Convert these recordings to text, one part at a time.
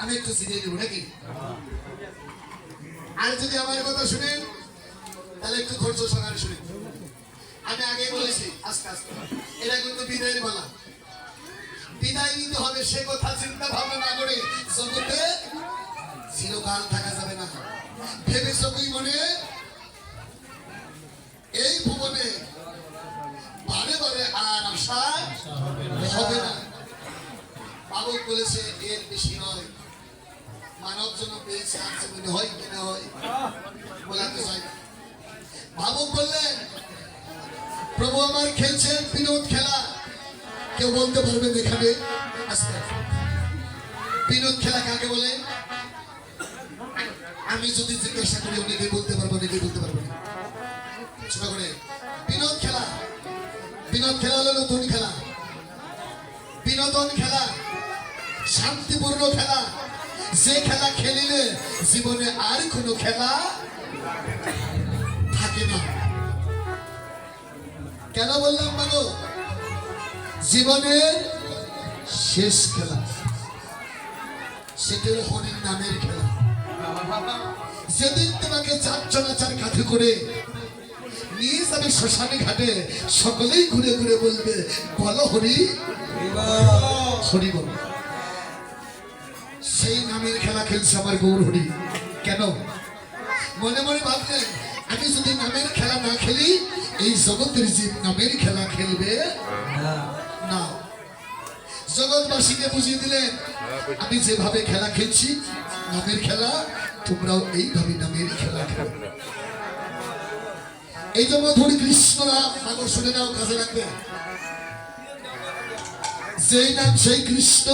আমি একটু সিরিয়ে নেব নাকি? আর যদি আমার কথা শুনেন, তাহলে একটু ধৈর্য সহকারে শুনেন। আমি আগে বলেছি, আস্তে আস্তে। এটা কিন্তু বিদায়ের বলা। বিদায় নিতে হবে সে কথা চিন্তা ভাবনা না করে। জগতে চিরকাল থাকা যাবে না। ভেবেছ তুই মনে এই ভুবনে বারে বারে আর আশা হবে না। বাবক বলেছে, এর বেশি নয়। মানব পেয়েছে জীবনে হয় কি না হয়, বলাতে চাই না। বললেন, প্রভু আমার খেলছেন বিনোদ খেলা। কেউ বলতে পারবেন এখানে। আস্তে। বিনোদ খেলা কাকে বলে? আমি যদি জিজ্ঞাসা করি অনেকে বলতে পারব অনেকে বলতে পারব না। বিনোদ খেলা। বিনোদ খেলা হলো নতুন খেলা। বিনোদন খেলা, শান্তিপূর্ণ খেলা। যে খেলা খেলিলে জীবনে আর কোনো খেলা থাকে না। কেন বললাম মানো জীবনের শেষ খেলা সেটা হরিণ নামের খেলা। যেদিন তোমাকে চার চলাচার কাঁধে করে নিয়ে যাবে শ্মশানে ঘাটে সকলেই ঘুরে ঘুরে বলবে বলো হরি হরি বল। সেই নামের খেলা খেলছে আমার গৌর হরি কেন? মনে মনে ভাবলেন আমি যদি নামের খেলা না খেলি, এই জগতের জীব নামের খেলা খেলবে না। জগৎবাসীকে বুঝিয়ে দিলেন, আমি যেভাবে খেলা খেলছি, নামের খেলা, তোমরাও এইভাবে নামের খেলা খেলো। এই জন্য ধরি কৃষ্ণ নাম আগর শুনে নাও, কাজে রাখবে। যেই নাম সেই কৃষ্ণ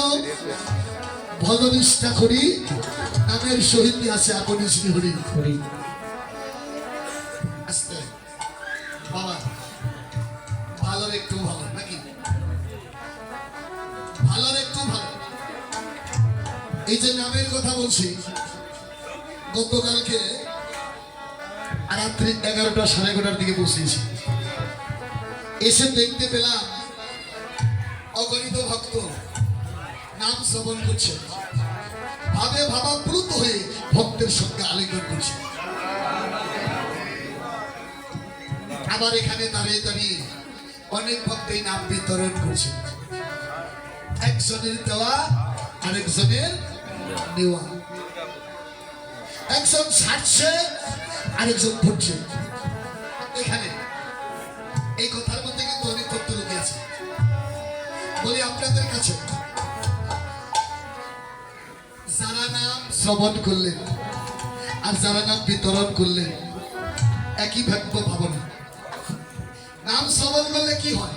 ভগনিষ্ঠা করি নামের সহিত আছে আপনি শ্রী হরি আস্তে। বাবা ভালোর একটু ভালো নাকি? ভালোর একটু ভালো। এই যে নামের কথা বলছি গতকালকে রাত্রি এগারোটা সাড়ে এগারোটার দিকে বসিয়েছি এসে দেখতে পেলাম অগণিত ভক্ত। নাম শ্রবণ করছে। ভাবে ভাবাপ্লুত হয়ে ভক্তের সঙ্গে আলিঙ্গন করছে। আবার এখানে দাঁড়িয়ে দাঁড়িয়ে অনেক ভক্ত এই নাম বিতরণ করছে। একজনের দেওয়া, আরেকজনের নেওয়া। একজন ছাড়ছে, আরেকজন ভরছে এখানে এই কথার মধ্যে কিন্তু অনেক তথ্য লুকিয়ে আছে। বলি, আপনাদের কাছে শ্রবণ করলেন। আর যারা নাম বিতরণ করলেন, একই ভাগ্য ভাবনা। নাম শ্রবণ করলে কি হয়?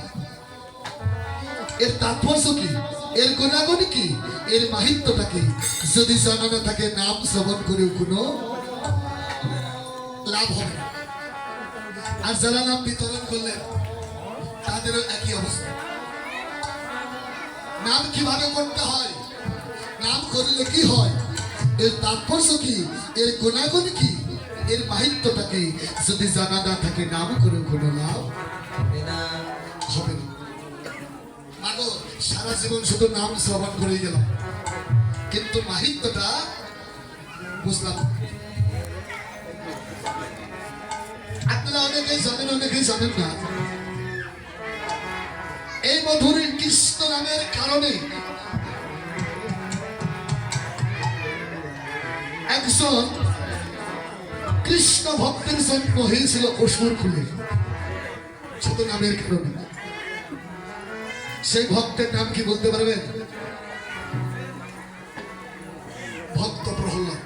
এর তাৎপর্য কি? এর গুণাগুণ কি? এর মাহিত্যটা কি? যদি জানানো থাকে, নাম শ্রবণ করেও কোনো লাভ হবে আর যারা নাম বিতরণ করলেন, তাদেরও একই অবস্থা। নাম কীভাবে করতে হয়? নাম করলে কি হয়? এর তাৎপর্য কি? এর গুণাগুণ কি? এর মাহিত্যটা কি? যদি জানা না থাকে নাম করে কোনো লাভ হবে না। মাগো সারা জীবন শুধু নাম শ্রবণ করে গেলাম। কিন্তু মাহিত্যটা বুঝলাম। আপনারা অনেকেই জানেন অনেকেই জানেন না। এই মধুর কৃষ্ণ একজন কৃষ্ণ ভক্তের জন্ম হয়েছিল অসুর খুলে। শুধু নামের কারণে। সেই ভক্তের নাম কি বলতে পারবেন? ভক্ত প্রহ্লাদ।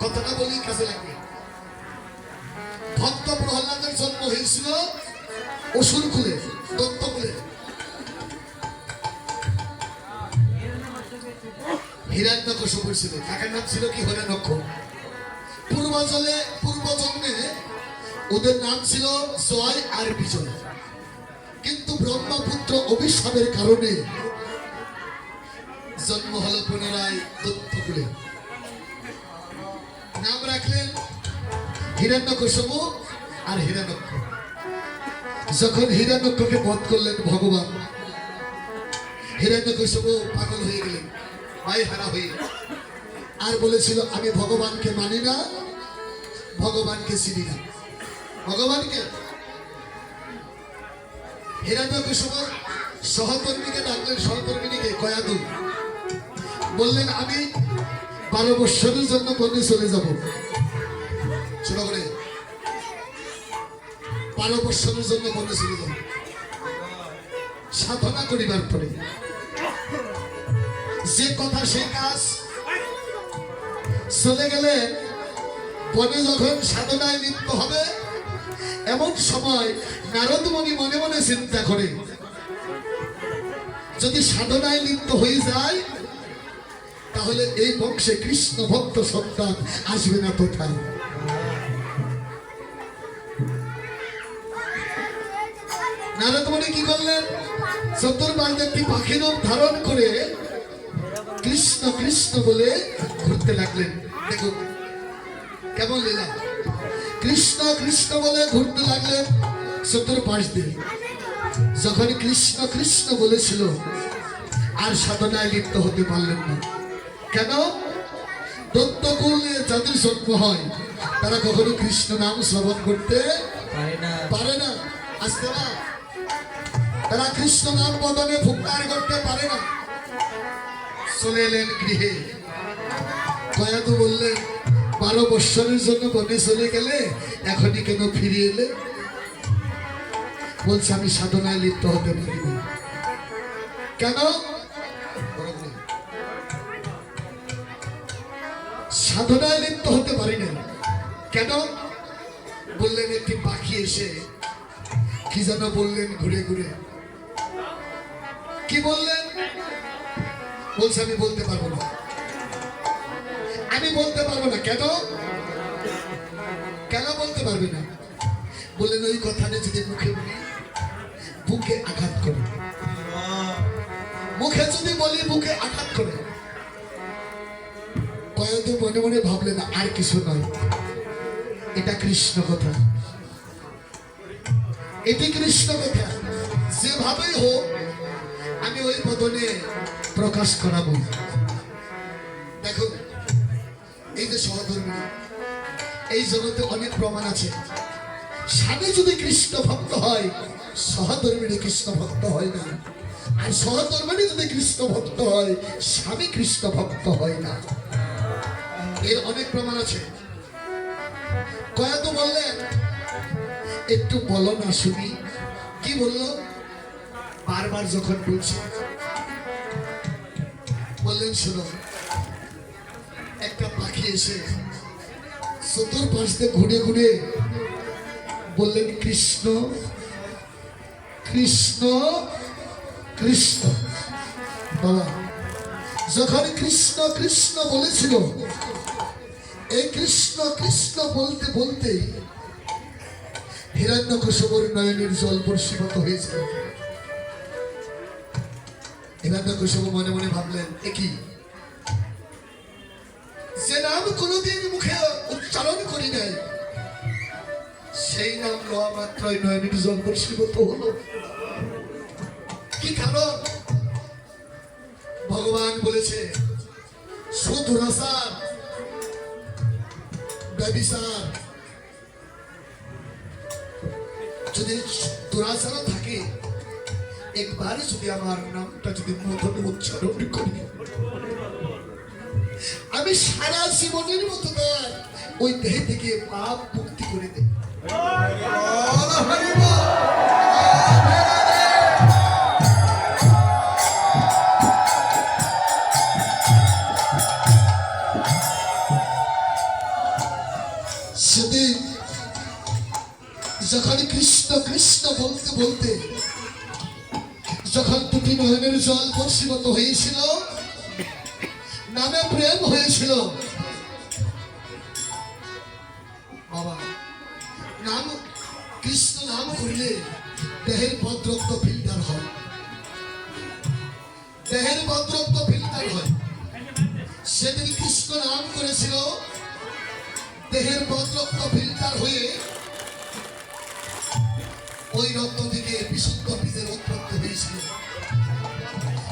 কথাটা বলি, কাজে লাগবে। ভক্ত প্রহ্লাদের জন্ম হয়েছিল অসুর কুলে দত্ত কুলে হিরণ্যকশিপু ছিল কাকার নাম ছিল কি? হরিণক্ষ পূর্বজলে পূর্ব জন্মে ওদের নাম ছিল জয় আর বিজয়। কিন্তু ব্রহ্মপুত্র অভিশাপের কারণে জন্ম হলো পুনরায় দত্তকুলে। নাম রাখলেন হিরণ্যকশিপু আর হিরণ্যক্ষ যখন হিরণ্যক্ষকে বধ করলেন ভগবান হিরণ্যকশিপু পাগল হয়ে গেলেন। হারা হয়ে আর বলেছিল, আমি ভগবানকে মানি না, ভগবানকে চিনি না। ভগবানকে? সহকর্মীকে ডাকলেন সহকর্মীকে কয়াদু বললেন, আমি বারো বৎসরের জন্য বনে চলে যাব। ছোট করে, বারো বৎসরের জন্য বনে চলে যাব। সাধনা করিবার পরে, যে কথা সে কাজ। চলে গেলে বনে যখন সাধনায় লিপ্ত হবে, এমন সময় নারদমণি মনে মনে চিন্তা করে, যদি সাধনায় লিপ্ত হয়ে যায়, তাহলে এই বংশে কৃষ্ণ ভক্ত সন্তান আসবে না কোথায়? নারদমণি কি করলেন? চতুর্বাজ একটি ধারণ করে কৃষ্ণ কৃষ্ণ বলে ঘুরতে লাগলেন। দেখুন কেমন লীলা। কৃষ্ণ কৃষ্ণ বলে ঘুরতে লাগলেন চতুর্পাশ দিয়ে। যখন কৃষ্ণ কৃষ্ণ বলেছিল আর সাধনায় লিপ্ত হতে পারলেন না। কেন? দত্তকুলে যাদের জন্ম হয় তারা কখনো কৃষ্ণ নাম শ্রবণ করতে পারে না। আসতে না। তারা কৃষ্ণ নাম বদনে ফুৎকার করতে পারে না। চলে এলেন গৃহে বললেন, বারো বৎসরের জন্য বনে চলে গেলে এখনই কেন ফিরে এলে? বলছে, আমি সাধনায় লিপ্ত হতে পারিনা কেন? সাধনায় লিপ্ত হতে পারি না। কেন? বললেন, একটি পাখি এসে কি যেন বললেন ঘুরে ঘুরে। কি বললেন? বলছে, আমি বলতে পারব না। আমি বলতে পারব না। কেন? কেন বলতে পারবে না? বললেন, ওই কথাটা যদি মুখে বলি, বুকে আঘাত করে। মুখে যদি বলি, বুকে আঘাত করে? কয়েক মনে মনে ভাবলেন, আর কিছু নয়। এটা কৃষ্ণ কথা। এটি কৃষ্ণ কথা। যেভাবেই হোক আমি ওই বদনে প্রকাশ করাবো। দেখো, এই যে সহধর্মী এই জগতে অনেক প্রমাণ আছে। স্বামী যদি কৃষ্ণ ভক্ত হয়, সহধর্মিনী কৃষ্ণ ভক্ত হয় না। আর সহধর্মিনী যদি কৃষ্ণ ভক্ত হয়, স্বামী কৃষ্ণ ভক্ত হয় না। এর অনেক প্রমাণ আছে। কয়াত বললেন, একটু বলো না শুনি। কি বলল? বারবার যখন বলছে, বললেন, শুনো, একটা পাখি এসে চতুর্পাশ দিয়ে ঘুরে ঘুরে বললেন, কৃষ্ণ কৃষ্ণ কৃষ্ণ। বাবা, যখন কৃষ্ণ কৃষ্ণ বলেছিল, এই কৃষ্ণ কৃষ্ণ বলতে বলতে হিরণ্যকশবর নয়নের জল বর্ষীভূত হয়েছিল হিরণ্যকশব মনে মনে ভাবলেন একই যে নাম মুখে উচ্চারণ করি নাই। সেই নাম মাত্রই হলো। কি কারণ? ভগবান বলেছে সুদুরাসার ব্যবিচার। যদি দুরাচার একবার যদি আমার নামটা যদি মধুর উচ্চারণ করি। আমি সারা জীবনের মতো ওই দেহ থেকে পাপ মুক্তি করে দেব। সেদিন যখন কৃষ্ণ কৃষ্ণ বলতে বলতে নয়নের জল বর্ষীভূত হয়েছিল। নামে প্রেম হয়েছিল। বাবা, নাম, কৃষ্ণ নাম করলে দেহের ফিল্টার হয়। দেহের ফিল্টার হয়। সেদিন কৃষ্ণ নাম করেছিল, দেহের বদ্রক্ত ফিল্টার হয়ে ওই রক্ত থেকে বিশুদ্ধ বীজের উৎপত্তি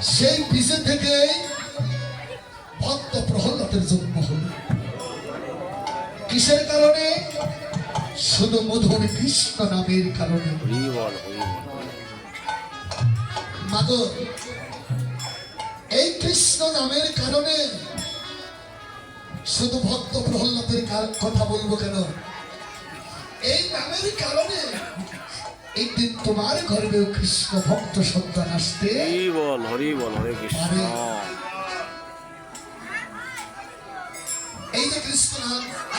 সেই বীজে থেকে ভক্ত জগন্নাথের জন্ম হল। কিসের কারণে? শুধু মধুর কৃষ্ণ নামের কারণে। এই কৃষ্ণ নামের কারণে শুধু ভক্ত প্রহ্লাদের কার- কথা বলব কেন? এই নামের কারণে একদিন তোমার গর্বেও কৃষ্ণ ভক্ত সন্তান আসতে। হরি বল হরি বল হরে কৃষ্ণ।